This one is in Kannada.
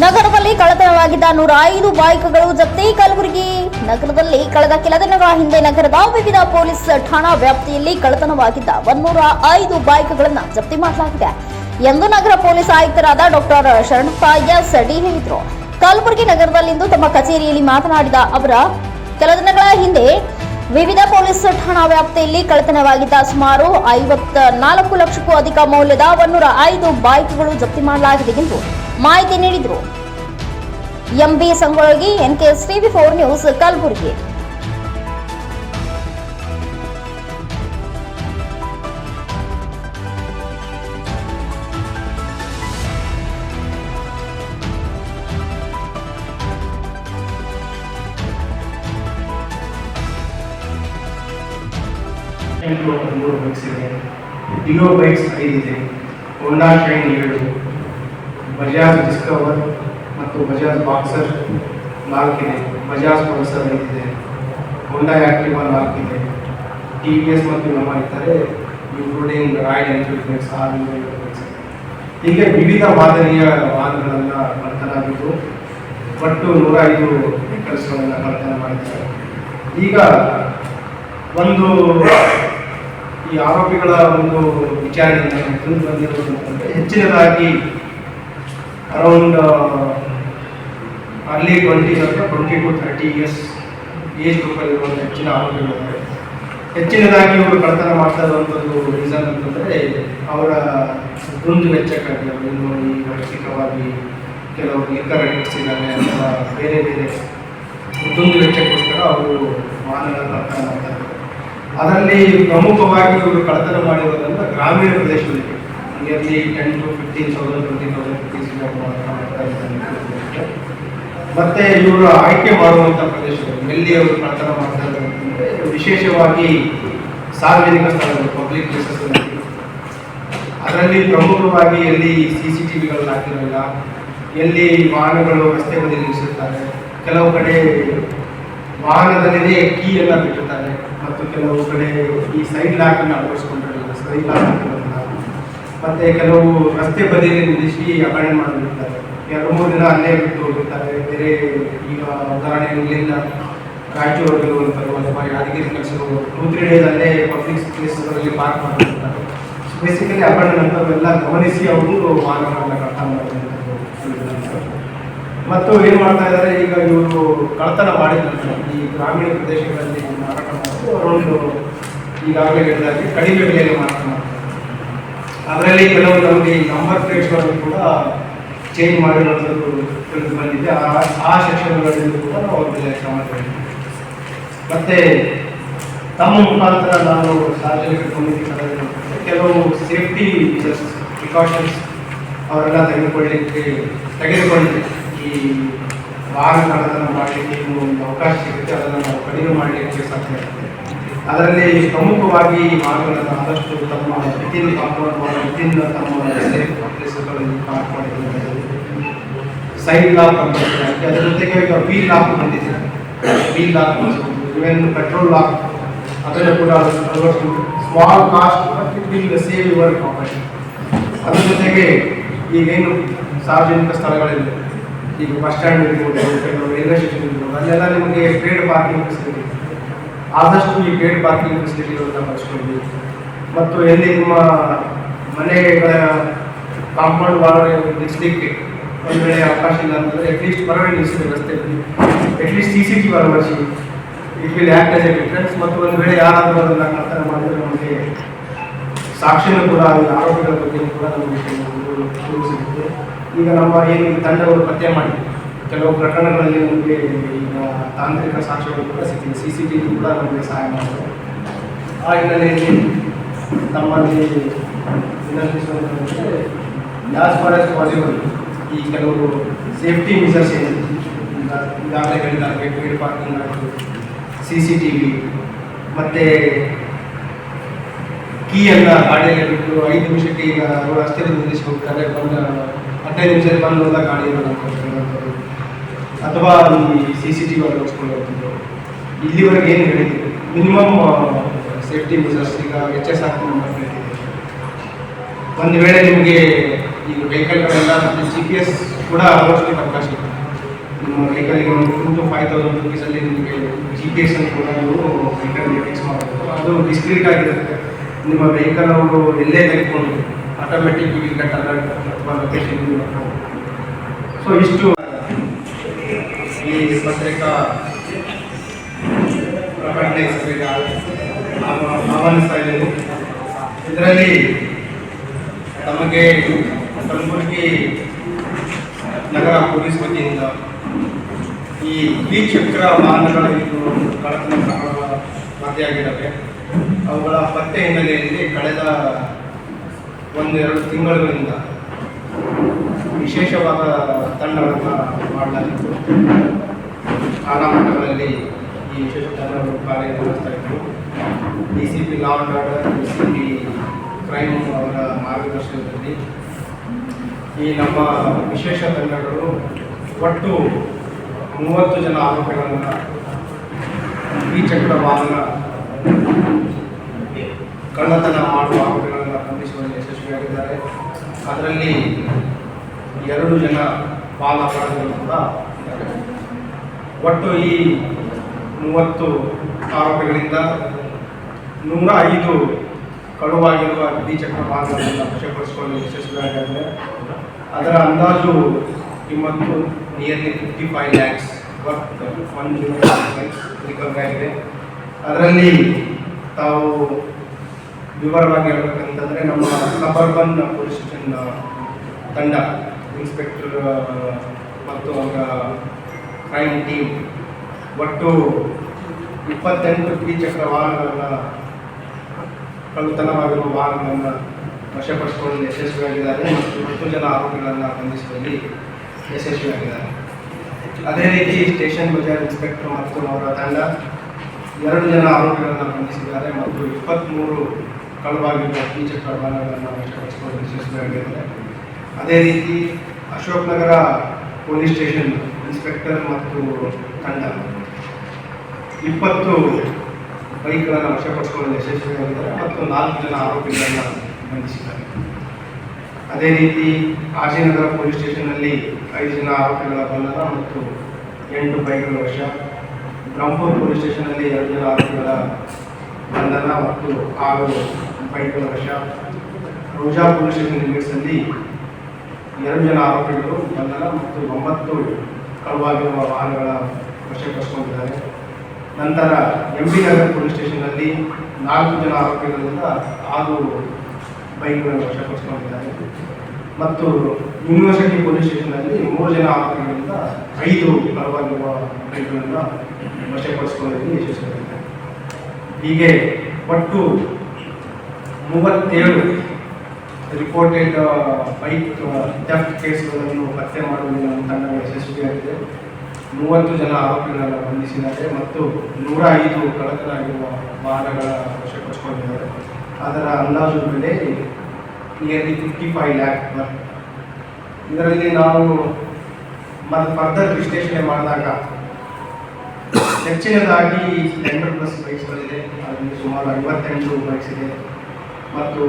ನಗರದಲ್ಲಿ ಕಳ್ಳತನವಾಗಿದ್ದ ನೂರ ಐದು ಬೈಕ್ಗಳು ಜಪ್ತಿ ಕಲಬುರಗಿ ನಗರದಲ್ಲಿ ಕಳೆದ ಕೆಲ ದಿನಗಳ ಹಿಂದೆ ನಗರದ ವಿವಿಧ ಪೊಲೀಸ್ ಠಾಣಾ ವ್ಯಾಪ್ತಿಯಲ್ಲಿ ಕಳ್ಳತನವಾಗಿದ್ದ ಒಂದೂರ ಐದು ಬೈಕ್ಗಳನ್ನು ಜಪ್ತಿ ಮಾಡಲಾಗಿದೆ ಎಂದು ನಗರ ಪೊಲೀಸ್ ಆಯುಕ್ತರಾದ ಡಾಕ್ಟರ್ ಶರಣಪ್ಪ ಎಸ್ ಡಿ ಹೇಳಿದರು. ಕಲಬುರಗಿ ನಗರದಲ್ಲಿಂದು ತಮ್ಮ ಕಚೇರಿಯಲ್ಲಿ ಮಾತನಾಡಿದ ಅವರ, ಕೆಲ ದಿನಗಳ ಹಿಂದೆ ವಿವಿಧ ಪೊಲೀಸ್ ಠಾಣಾ ವ್ಯಾಪ್ತಿಯಲ್ಲಿ ಕಳ್ಳತನವಾಗಿದ್ದ ಸುಮಾರು ಐವತ್ತ ನಾಲ್ಕು ಲಕ್ಷಕ್ಕೂ ಅಧಿಕ ಮೌಲ್ಯದ ಒಂದೂರ ಐದು ಬೈಕ್ಗಳು ಜಪ್ತಿ ಮಾಡಲಾಗಿದೆ ಎಂದು ಮಾಹಿತಿ ನೀಡಿದರು. MB Sangolagi NKS TV four news, Kalaburagi. ಎಂಟು ಮೂರು ಬೈಕ್ಸ್ ಇದೆ ಡಿಯೋ ಬೈಕ್ಸ್ ಐದಿದೆ ಹೋಂಡಾ ಶೈನ್ ಏಳು ಬಜಾಜ್ ಡಿಸ್ಕವರ್ ಮತ್ತು ಬಜಾಜ್ ಬಾಕ್ಸರ್ ನಾಲ್ಕಿದೆ. ಬಜಾಜ್ ಪಲ್ಸರ್ ಐದಿದೆ. ಹೋಂಡಾ ಆ್ಯಕ್ಟಿವಾ ನಾಲ್ಕಿದೆ. ಟಿ ವಿ ಎಸ್ ಮತ್ತು ನಮ್ಮ ಇದ್ದಾರೆ. ಇನ್ಕ್ಲೂಡಿಂಗ್ ರಾಯಲ್ ಎನ್ಫೀಲ್ಡ್ ಆರ್ ಹೀಗೆ ವಿವಿಧ ಮಾದರಿಯ ವಾಹನಗಳನ್ನು ಕಳ್ತನಾಗಿದ್ದು ಒಟ್ಟು ನೂರ ಐದು ವೆಹಿಕಲ್ಸ್ಗಳನ್ನು ಕಳ್ತನ ಮಾಡಿದ್ದಾರೆ. ಈಗ ಒಂದು ಈ ಆರೋಪಿಗಳ ಒಂದು ವಿಚಾರಣೆಯಿಂದ ತಿಳಿದು ಬಂದಿರುವುದು ಅಂತಂದರೆ, ಹೆಚ್ಚಿನದಾಗಿ ಅರೌಂಡ್ ಅರ್ಲಿ ಟ್ವೆಂಟಿ ಅಥವಾ twenty to thirty years age ಗ್ರೂಪಲ್ಲಿರುವಂಥ ಹೆಚ್ಚಿನ ಆರೋಪಿಗಳಿದ್ದಾರೆ ಹೆಚ್ಚಿನದಾಗಿ ಇವರು ಕಳ್ತನ ಮಾಡ್ತಾ ಇರುವಂಥದ್ದು ರೀಸನ್ ಅಂತಂದರೆ ಅವರ ದುಂದು ವೆಚ್ಚಕ್ಕಾಗಿ ಅವರು ಇನ್ನು ಈ ವೈಯಕ್ತಿಕವಾಗಿ ಕೆಲವು ಲಿಕ್ಕರ್ ಇದ್ದಾರೆ ಅಥವಾ ಬೇರೆ ಬೇರೆ ದುಂದು ವೆಚ್ಚಕ್ಕೋಸ್ಕರ ಅವರು ವಾಹನಗಳ ಕಳ್ತನ ಮಾಡ್ತಾ ಇದ್ದಾರೆ. ಅದರಲ್ಲಿ ಪ್ರಮುಖವಾಗಿ ಇವರು ಕಳ್ಳತನ ಮಾಡಿರೋದ್ರಿಂದ ಗ್ರಾಮೀಣ ಪ್ರದೇಶದಲ್ಲಿ nearly ten to fifteen thousand twenty thousand rupees ಮತ್ತೆ ಇವರು ಆಯ್ಕೆ ಮಾಡುವಂಥ ಪ್ರದೇಶಗಳು. ಎಲ್ಲಿ ಅವರು ಕಳ್ಳತನ ಮಾಡ್ತಾ ಇದ್ದಾರೆ ಅಂತಂದ್ರೆ ವಿಶೇಷವಾಗಿ ಸಾರ್ವಜನಿಕ ಸ್ಥಳಗಳು ಪಬ್ಲಿಕ್ ಪ್ಲೇಸಸ್ ಅದರಲ್ಲಿ ಪ್ರಮುಖವಾಗಿ ಎಲ್ಲಿ ಸಿ ಸಿ ಟಿ ವಿಗಳು ಹಾಕಿರಲ್ಲ ಎಲ್ಲಿ ವಾಹನಗಳು ರಸ್ತೆ ಬದಿ ನಿಲ್ಲಿಸುತ್ತಾರೆ, ಕೆಲವು ಕಡೆ ವಾಹನದಲ್ಲೇ ಕೀ ಎಲ್ಲ ಬಿಟ್ಟಿರ್ತಾರೆ, ಮತ್ತು ಕೆಲವು ಕಡೆ ಈ ಸೈಡ್ ಲಾಕನ್ನು ಅಳವಡಿಸ್ಕೊಂಡಿರಲಿಲ್ಲ ಸೈಡ್ ಲಾಕ್. ಮತ್ತೆ ಕೆಲವು ರಸ್ತೆ ಬದಿಯಲ್ಲಿ ನಿಲ್ಲಿಸಿ ಅಪಾಯಿಂಟ್ ಮಾಡಿರ್ತಾರೆ ಎರಡು, ಮೂರು ದಿನ ಅಲ್ಲೇ ಬಿಟ್ಟು ಹೋಗಿರ್ತಾರೆ ಬೇರೆ ಈಗ ಉದಾಹರಣೆ ಇಲ್ಲಿಂದ ರಾಯಚೂರು ಹೋಗಿರುವಂಥದ್ದು ಅಥವಾ ಯಾದಗಿರಿ ಕಳಿಸಿರೋ ಟೂ ತ್ರೀ ಡೇಸ್ ಅಲ್ಲೇ ಪಬ್ಲಿಕ್ ಪ್ಲೇಸ್ಗಳಲ್ಲಿ ಪಾರ್ಕ್ ಮಾಡಿರ್ತಾರೆ ಬೇಸಿಕಲಿ ಅಪಾಯಿಂಟ್ ನಂತರವೆಲ್ಲ ಗಮನಿಸಿ ಅವರು ವಾಹನಗಳನ್ನು ಕಟ್ಟ ಮತ್ತು ಏನು ಮಾಡ್ತಾ ಇದ್ದಾರೆ? ಈಗ ಇವರು ಕಳ್ಳತನ ಮಾಡಿದ ಈ ಗ್ರಾಮೀಣ ಪ್ರದೇಶಗಳಲ್ಲಿ ಮಾರಾಟ ಮಾಡೋದು ಅವರೊಂದು ಈಗಾಗಲೇ ಹೇಳಿದಾಗೆ ಕಡಿಮೆ ಬೆಲೆಯಲ್ಲಿ ಮಾರಾಟ ಮಾಡ್ತಾರೆ ಅದರಲ್ಲಿ ಕೆಲವು ನಮಗೆ ನಂಬರ್ ಪ್ಲೇಟ್ಗಳನ್ನು ಕೂಡ ಚೇಂಜ್ ಮಾಡಿರೋದು ತಿಳಿದು ಬಂದಿದೆ. ಆ ಆ ಕೂಡ ನಾವು ಅವರಿಗೆ ಮೇಲೆ ಮತ್ತು ತಮ್ಮ ಮುಖಾಂತರ ನಾನು ಸಾರ್ವಜನಿಕ ಸಮಿತಿ ಕೆಲವು ಸೇಫ್ಟಿ ಪ್ರಿಕಾಷನ್ಸ್ ಅವರೆಲ್ಲ ತೆಗೆದುಕೊಳ್ಳಿಕ್ಕೆ ತೆಗೆದುಕೊಂಡು ಈ ವಾಹನ ಕಳ್ಳತನ ಮಾಡಲಿಕ್ಕೆ ಒಂದು ಅವಕಾಶ ಸಿಗುತ್ತೆ. ಅದನ್ನು ನಾವು ಕಡಿಮೆ ಮಾಡಲಿಕ್ಕೆ ಸಾಧ್ಯ ಆಗುತ್ತೆ. ಅದರಲ್ಲಿ ಪ್ರಮುಖವಾಗಿ ಈ ವಾಹನಗಳನ್ನು ಆದಷ್ಟು ತಮ್ಮ ವಿತಿನ್ ಕಾಂಪೌಂಡ್ ವಿತಿನ್ ತಮ್ಮ ಪಾರ್ಕ್ ಮಾಡಿದ್ದಾರೆ ಸೈಡ್ ಲಾಕ್ ಅಂತ ಅದರ ಜೊತೆಗೆ ಈಗ ವೀಲ್ ಲಾಕ್ ಬಂದಿದೆ. Wheel lock even petrol lock. ಅದನ್ನು ಕೂಡ small cost but save your property ಅದ್ರ ಜೊತೆಗೆ ಈಗೇನು ಸಾರ್ವಜನಿಕ ಸ್ಥಳಗಳಿಲ್ಲ ಈಗ ಬಸ್ ಸ್ಟ್ಯಾಂಡ್ ಇರ್ಬೋದು, ರೈಲ್ವೆ ಸ್ಟೇಷನ್ ಇರ್ಬೋದು, ಅಲ್ಲೆಲ್ಲ ನಿಮಗೆ ಪೇಡ್ ಪಾರ್ಕಿಂಗ್ ಫೆಸಿಲಿಟಿ ಆದಷ್ಟು ಈ ಗೇಟ್ ಪಾರ್ಕಿಂಗ್ ಫೆಸಿಲಿಟಿಗಳನ್ನು ಬಳಸ್ಕೊಂಡು ಮತ್ತು ಎಲ್ಲಿ ನಿಮ್ಮ ಮನೆಗಳ ಕಾಂಪೌಂಡ್ ವಾಲ್ ನಿಲ್ಲಿಸಲಿಕ್ಕೆ ಒಂದು ವೇಳೆ ಅವಕಾಶ ಇಲ್ಲ ಅಂತಂದರೆ ಅಟ್ಲೀಸ್ಟ್ ಹೊರಗಡೆ ನಿಲ್ಲಿಸಿದ ರಸ್ತೆಯಲ್ಲಿ at least C C T ಅಳವಡಿಸಿ it will act as a difference ಮತ್ತು ಒಂದು ವೇಳೆ ಯಾರಾದರೂ ಅದನ್ನು ಕಳ್ತನ ಮಾಡಿದರೆ ನಮಗೆ ಸಾಕ್ಷಿನೂ ಕೂಡ ಆರೋಪಿಗಳ ಬಗ್ಗೆ ಕೂಡ ನಮಗೆ ಸಿಗುತ್ತೆ ಈಗ ನಮ್ಮ ಏನು ತಂಡವರು ಪತ್ತೆ ಮಾಡಿ ಕೆಲವು ಪ್ರಕರಣಗಳಲ್ಲಿ ನಮಗೆ ಈಗ ತಾಂತ್ರಿಕ ಸಾಕ್ಷ್ಯಗಳು ಕೂಡ ಸಿಕ್ಕಿದೆ ಸಿ ಸಿ ಟಿ ವಿ ಕೂಡ ನಮಗೆ ಸಹಾಯ ಮಾಡ್ತಾರೆ ಆ ಹಿನ್ನೆಲೆಯಲ್ಲಿ ನಮ್ಮಲ್ಲಿ ವಿನಂತಿಸುವಂತಂದರೆ ಯಾಸ್ ಫಾರ್ ಆಸ್ ಪಾಸಿಬಲ್ ಈ ಕೆಲವು ಸೇಫ್ಟಿ ಮೆಸರ್ಸ್ ಏನಿದೆ. ಈಗ ಈಗಾಗಲೇ ಹೇಳಿದಾಗ ಪೇಡ್ ಪಾರ್ಕಿಂಗ್ ಆಯಿತು ಸಿ ಸಿ ಟಿ ವಿ ಮತ್ತು ಕೀಯನ್ನು ಗಾಡಿಯಲ್ಲಿ ಬಿಟ್ಟು ಐದು ನಿಮಿಷಕ್ಕೆ ಈಗ ಅವರು ರಸ್ತೆ ನಿಲ್ಲಿಸಿ ಹೋಗ್ತಾರೆ ಬಂದ ಹದಿನೈದು ನಿಮಿಷದಲ್ಲಿ ಬಂದು ಗಾಡಿ ಇರೋದು ಅಥವಾ ಈ ಸಿ ಸಿ ಟಿ ವಿ ಹೋಗ್ತಿದ್ರು ಇಲ್ಲಿವರೆಗೆ ಏನು ಹೇಳಿದ್ರು? ಮಿನಿಮಮ್ ಸೇಫ್ಟಿ ಮೆಸರ್ಸ್ ಈಗ ಎಚ್ ಎಸ್ ಆರ್ ನಂಬರ್ ಒಂದು ವೇಳೆ ನಿಮಗೆ ಈಗ ವೆಹಿಕಲ್ಗಳೆಲ್ಲ ಮತ್ತು ಜಿ ಪಿ ಎಸ್ ಕೂಡ ಅಳವಡಿಸಲಿಕ್ಕೆ ಅವಕಾಶ ಇದೆ ನಿಮ್ಮ ವೆಹಿಕಲ್ಗೆ ಒಂದು ಟೂ ಟು ಫೈವ್ ತೌಸಂಡ್ ರುಪೀಸಲ್ಲಿ ನಿಮಗೆ ಜಿ ಪಿ ಎಸ್ ಅನ್ನು ಕೂಡ ನೀವು ವೆಹಿಕಲ್ಗೆ ಫಿಕ್ಸ್ ಮಾಡಬಹುದು ಅದು ಡಿಸ್ಕ್ರೀಟ್ ಆಗಿರುತ್ತೆ. ನಿಮ್ಮ ವೆಹಿಕಲ್ ಅವರು ಎಲ್ಲೇ ತೆಗೆದುಕೊಂಡು ಆಟೋಮೆಟಿಕ್ ಗೆಟ್ ಅಲರ್ಟ್ ಅಥವಾ ಲೊಕೇಶನ್ ಸೊ ಇಷ್ಟು. ಈ ಪತ್ರಿಕಾ ಪ್ರಕಟಣೆ ಆಹ್ವಾನಿಸ್ತಾ ಇದ್ದೇವೆ. ಇದರಲ್ಲಿ ತಮಗೆ ಕಲಬುರಗಿ ನಗರ ಪೊಲೀಸ್ ವತಿಯಿಂದ ಈ ದ್ವಿಚಕ್ರ ವಾಹನಗಳ ಇದು ಪ್ರಕರಣ ವರದಿಯಾಗಿದ್ದಾವೆ ಅವುಗಳ ಪತ್ತೆ ಹಿನ್ನೆಲೆಯಲ್ಲಿ ಕಳೆದ ಒಂದೆರಡು ತಿಂಗಳುಗಳಿಂದ ವಿಶೇಷವಾದ ತಂಡವನ್ನು ಮಾಡಲಾಗಿತ್ತು. ಶಾಲಾ ಮಟ್ಟಗಳಲ್ಲಿ ಈ ವಿಶೇಷ ತಂಡಗಳು ಕಾರ್ಯನಿರ್ವಹಿಸ್ತಾ ಇದ್ದರು D C P law and order D C P crime ಅವರ ಮಾರ್ಗದರ್ಶನದಲ್ಲಿ. ಈ ನಮ್ಮ ವಿಶೇಷ ತಂಡಗಳು ಒಟ್ಟು ಮೂವತ್ತು ಜನ ಆರೋಪಿಗಳನ್ನು ದ್ವಿಚಕ್ರ ವಾಹನ ಕಳ್ಳತನ ಮಾಡುವ ಆರೋಪಿಗಳನ್ನು ಬಂಧಿಸುವಲ್ಲಿ ಯಶಸ್ವಿಯಾಗಿದ್ದಾರೆ. ಅದರಲ್ಲಿ ಎರಡು ಜನ ಪಾಲ ಕೂಡ ಒಟ್ಟು ಈ ಮೂವತ್ತು ಆರೋಪಿಗಳಿಂದ ನೂರ ಐದು ಕಳುವಾಗಿರುವ ದ್ವಿಚಕ್ರ ವಾಹನಗಳನ್ನು ವಶಪಡಿಸಿಕೊಂಡು ಯಶಸ್ವಿಯಾಗಿದೆ ಅದರ ಅಂದಾಜು ಇವತ್ತು nearly fifty five lakhs worth one zero recovery ಆಗಿದೆ. ಅದರಲ್ಲಿ ತಾವು ವಿವರವಾಗಿ ಹೇಳ್ಬೇಕಂತಂದರೆ ನಮ್ಮ ಸಬರ್ಬನ್ ಪೊಲೀಸ್ ಸ್ಟೇಷನ್ ತಂಡ, ಇನ್ಸ್ಪೆಕ್ಟರ್ ಮತ್ತು ಅವರ ಕ್ರೈಮ್ ಟೀಮ್. ಒಟ್ಟು ಇಪ್ಪತ್ತೆಂಟು ದ್ವಿಚಕ್ರ ವಾಹನಗಳನ್ನು ಕಳ್ಳತನವಾಗಿರುವ ವಾಹನಗಳನ್ನು ವಶಪಡಿಸಿಕೊಂಡು ಯಶಸ್ವಿಯಾಗಿದ್ದಾರೆ ಮತ್ತು ಹತ್ತು ಜನ ಆರೋಪಿಗಳನ್ನು ಬಂಧಿಸುವಲ್ಲಿ ಯಶಸ್ವಿಯಾಗಿದ್ದಾರೆ. ಅದೇ ರೀತಿ ಸ್ಟೇಷನ್ ಬಜಾರ್ ಇನ್ಸ್ಪೆಕ್ಟರ್ ಮತ್ತು ಅವರ ತಂಡ ಎರಡು ಜನ ಆರೋಪಿಗಳನ್ನು ಬಂಧಿಸಿದ್ದಾರೆ ಮತ್ತು ಇಪ್ಪತ್ತ್ಮೂರು ಕಳುವಾಗಿರುವ ದ್ವಿಚಕ್ರ ವಾಹನಗಳನ್ನು ವಶಪಡಿಸಿಕೊಳ್ಳಲು ಯಶಸ್ವಿಯಾಗಿದ್ದಾರೆ ಅದೇ ರೀತಿ Ashok Nagar police station inspector ಮತ್ತು ತಂಡ ಇಪ್ಪತ್ತು ಬೈಕ್ಗಳನ್ನು ವಶಪಡಿಸಿಕೊಳ್ಳಲು ಯಶಸ್ವಿಯಾಗಿದ್ದಾರೆ ಮತ್ತು ನಾಲ್ಕು ಜನ ಆರೋಪಿಗಳನ್ನು ಬಂಧಿಸಿದ್ದಾರೆ. ಅದೇ ರೀತಿ ಕಾಶಿನಗರ ಪೊಲೀಸ್ ಸ್ಟೇಷನ್ನಲ್ಲಿ ಐದು ಜನ ಆರೋಪಿಗಳ ಬಂಧನ ಮತ್ತು ಎಂಟು ಬೈಕ್ಗಳ ವಶ. ಬ್ರಹ್ಮಪುರ ಪೊಲೀಸ್ ಸ್ಟೇಷನ್ನಲ್ಲಿ ಎರಡು ಜನ ಆರೋಪಿಗಳ ಬಂಧನ ಮತ್ತು ಆರು ಬೈಕ್ಗಳ ವರ್ಷ ರೋಜಾ ಪೊಲೀಸ್ ಲಿಮಿಟ್ಸಲ್ಲಿ ಎರಡು ಜನ ಆರೋಪಿಗಳು ಬಂಧನ ಮತ್ತು ಒಂಬತ್ತು ಕಳುವಾಗಿರುವ ವಾಹನಗಳ ವಶಪಡಿಸಿಕೊಂಡಿದ್ದಾರೆ ನಂತರ ಎಂ ಬಿ ನಗರ ಪೊಲೀಸ್ ಸ್ಟೇಷನ್ನಲ್ಲಿ ನಾಲ್ಕು ಜನ ಆರೋಪಿಗಳಿಂದ ಆರು ಬೈಕ್ಗಳನ್ನು ವಶಪಡಿಸಿಕೊಂಡಿದ್ದಾರೆ ಮತ್ತು ಯೂನಿವರ್ಸಿಟಿ ಪೊಲೀಸ್ ಸ್ಟೇಷನ್ನಲ್ಲಿ ಮೂರು ಜನ ಆರೋಪಿಗಳಿಂದ ಐದು ಕಳುವಾಗಿರುವ ಬೈಕ್ಗಳನ್ನು ವಶಪಡಿಸಿಕೊಳ್ಳಲು ಯಶಸ್ವಿಯಾಗಿದೆ ಹೀಗೆ ಒಟ್ಟು ಮೂವತ್ತೇಳು ರಿಪೋರ್ಟೆಡ್ ಬೈಕ್ ಥೆಫ್ಟ್ ಕೇಸ್ಗಳನ್ನು ಪತ್ತೆ ಮಾಡುವಲ್ಲಿ ನಮ್ಮ ತಂಡ ಯಶಸ್ವಿಯಾಗಿದೆ ಮೂವತ್ತು ಜನ ಆರೋಪಿಗಳನ್ನು ಬಂಧಿಸಿದ್ದಾರೆ ಮತ್ತು ನೂರ ಐದು ಕಳಕಲಾಗಿರುವ ವಾಹನಗಳ ವಶಪಡಿಸಿಕೊಂಡಿದ್ದಾರೆ. ಅದರ ಅಂದಾಜು ಮೇಲೆ ನಿಯರ್ಲಿ ಫಿಫ್ಟಿ ಫೈವ್ ಲ್ಯಾಕ್ ಇದರಲ್ಲಿ ನಾವು ಮತ್ತು ಫರ್ದರ್ ವಿಶ್ಲೇಷಣೆ ಮಾಡಿದಾಗ ಹೆಚ್ಚಿನದಾಗಿ ಸ್ಪ್ಲೆಂಡರ್ ಪ್ಲಸ್ ಬೈಕ್ಸ್ಗಳಿದೆ ಅದರಲ್ಲಿ ಸುಮಾರು ಐವತ್ತೆಂಟು ಬೈಕ್ಸ್ ಇದೆ. ಮತ್ತು